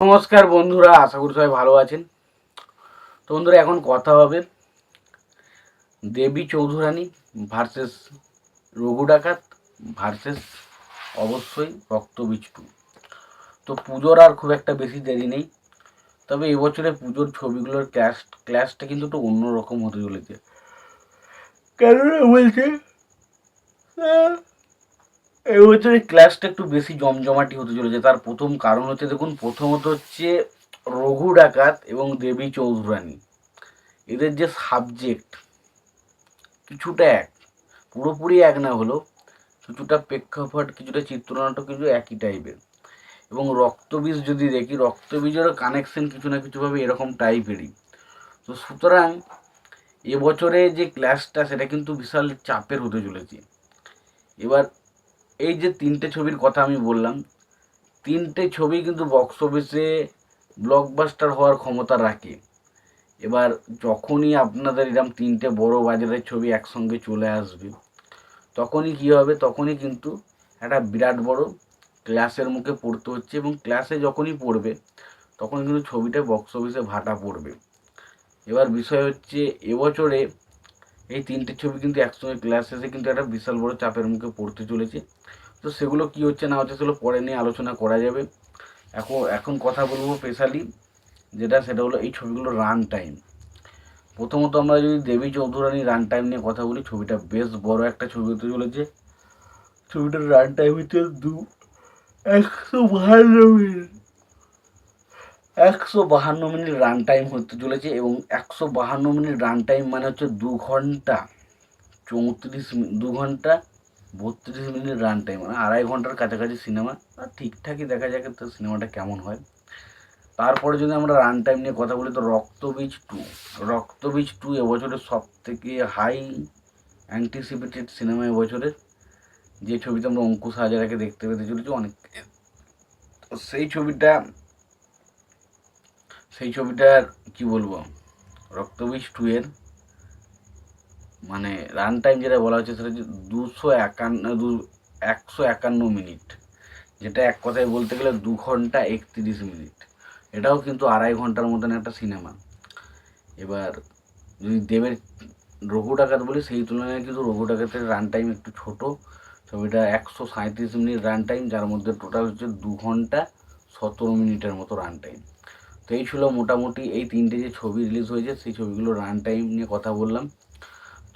নমস্কার বন্ধুরা, আশা করি সবাই ভালো আছেন। তো বন্ধুরা, এখন কথা হবে দেবী চৌধুরানী ভার্সেস রঘু ডাকাত ভার্সেস অবশ্যই রক্তবীজ তো পুজোর আর খুব একটা বেশি দেরি নেই, তবে এবছরে পুজোর ছবিগুলোর ক্লাস ক্লাসটা কিন্তু একটু অন্যরকম হতে চলেছে। কেননা বলছে এবছরে ক্লাসটা একটু বেশি জমজমাটি হতে চলেছে। তার প্রথম কারণ হচ্ছে, দেখুন, প্রথমত হচ্ছে রঘু ডাকাত এবং দেবী চৌধুরানী। এদের যে সাবজেক্ট কিছুটা এক, পুরোপুরি এক না হলো কিছুটা প্রেক্ষাপট, কিছুটা চিত্রনাটক কিছু একই টাইপের এবং রক্তবীজ যদি দেখি রক্তবীজেরও কানেকশন কিছু না কিছুভাবে এরকম টাইপেরই তো সুতরাং এবছরে যে ক্লাসটা সেটা কিন্তু বিশাল চাপের হতে চলেছে। এবার এই যে তিনটে ছবির কথা আমি বললাম, তিনটে ছবি কিন্তু বক্স অফিসে ব্লকবাস্টার হওয়ার ক্ষমতা রাখে। এবার যখনই আপনাদের এরকম তিনটে বড় বাজারের ছবি একসঙ্গে চলে আসবে, তখনই কী হবে? তখনই কিন্তু একটা বিরাট বড় ক্লাসের মুখে পড়তে হচ্ছে এবং ক্লাসে যখনই পড়বে, তখন কিন্তু ছবিটা বক্স অফিসে ভাটা পড়বে। এবার বিষয় হচ্ছে, এবছরে এই তিনটে ছবি কিন্তু একসঙ্গে ক্লাস এসে কিন্তু একটা বিশাল বড় চাপের মুখে পড়তে চলেছে। তো সেগুলো কি হচ্ছে না হচ্ছে সেগুলো পরে নিয়ে আলোচনা করা যাবে। এখন এখন কথা বলব স্পেশালি যেটা, সেটা হলো এই ছবিগুলোর রান টাইম প্রথমত আমরা যদি দেবী চৌধুরানী রান টাইম নিয়ে কথা বলি, ছবিটা বেশ বড় একটা ছবি হতে চলেছে। ছবিটার রান টাইম হচ্ছে দু, একশো বাহান্ন মিনিট। একশো বাহান্ন মিনিট রান টাইম হতে চলেছে এবং একশো বাহান্ন মিনিট রান টাইম মানে হচ্ছে দু ঘণ্টা চৌত্রিশ দু ঘণ্টা বত্রিশ মিনিট রান টাইম মানে আড়াই ঘণ্টার কাছাকাছি সিনেমা ঠিকঠাকই দেখা যাক তো সিনেমাটা কেমন হয়। তারপরে যদি আমরা রান টাইম নিয়ে কথা বলি, তো রক্তবীজ টু রক্তবীজ টু এবছরের সব থেকে হাই অ্যান্টিসিপেটেড সিনেমা এবছরের যে ছবিতে আমরা অঙ্কুশ হাজারাকে দেখতে পেতে চলেছি, অনেক সেই ছবিটা সেই ছবিটার কি বলব? রক্তবীজ টু এর মানে রান টাইম যেটা বলা হচ্ছে সেটা হচ্ছে দুশো একান্ন, দু, একশো একান্ন মিনিট। যেটা এক কথায় বলতে গেলে দু ঘণ্টা একত্রিশ মিনিট। এটাও কিন্তু আড়াই ঘণ্টার মতন একটা সিনেমা এবার যদি দেবের রঘু ডাকাত বলি, সেই তুলনায় কিন্তু রঘু ডাকাতের রান টাইম একটু ছোট। ছবিটা একশো সাঁত্রিশ মিনিট রান টাইম যার মধ্যে টোটাল হচ্ছে দু ঘণ্টা সতেরো মিনিটের মতো রান টাইম তো এই ছিল মোটামুটি এই তিনটে যে ছবি রিলিজ হয়েছে, সেই ছবিগুলো রান টাইম নিয়ে কথা বললাম।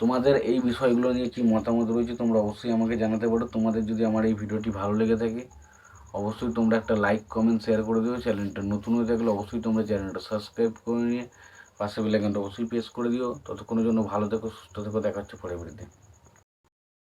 তোমাদের এই বিষয়গুলো নিয়ে কি মতামত রয়েছে তোমরা অবশ্যই আমাকে জানাতে পারো। তোমাদের যদি আমার এই ভিডিওটি ভালো লেগে থাকে, অবশ্যই তোমরা একটা লাইক কমেন্ট শেয়ার করে দিও। চ্যানেলটা নতুন হয়ে থাকলে অবশ্যই তোমরা চ্যানেলটা সাবস্ক্রাইব করে নিয়ে পাশে বেলাইকনটা অবশ্যই প্রেস করে দিও। ততক্ষণের জন্য ভালো থেকো, সুস্থ থেকো, দেখা হচ্ছে পরে দিন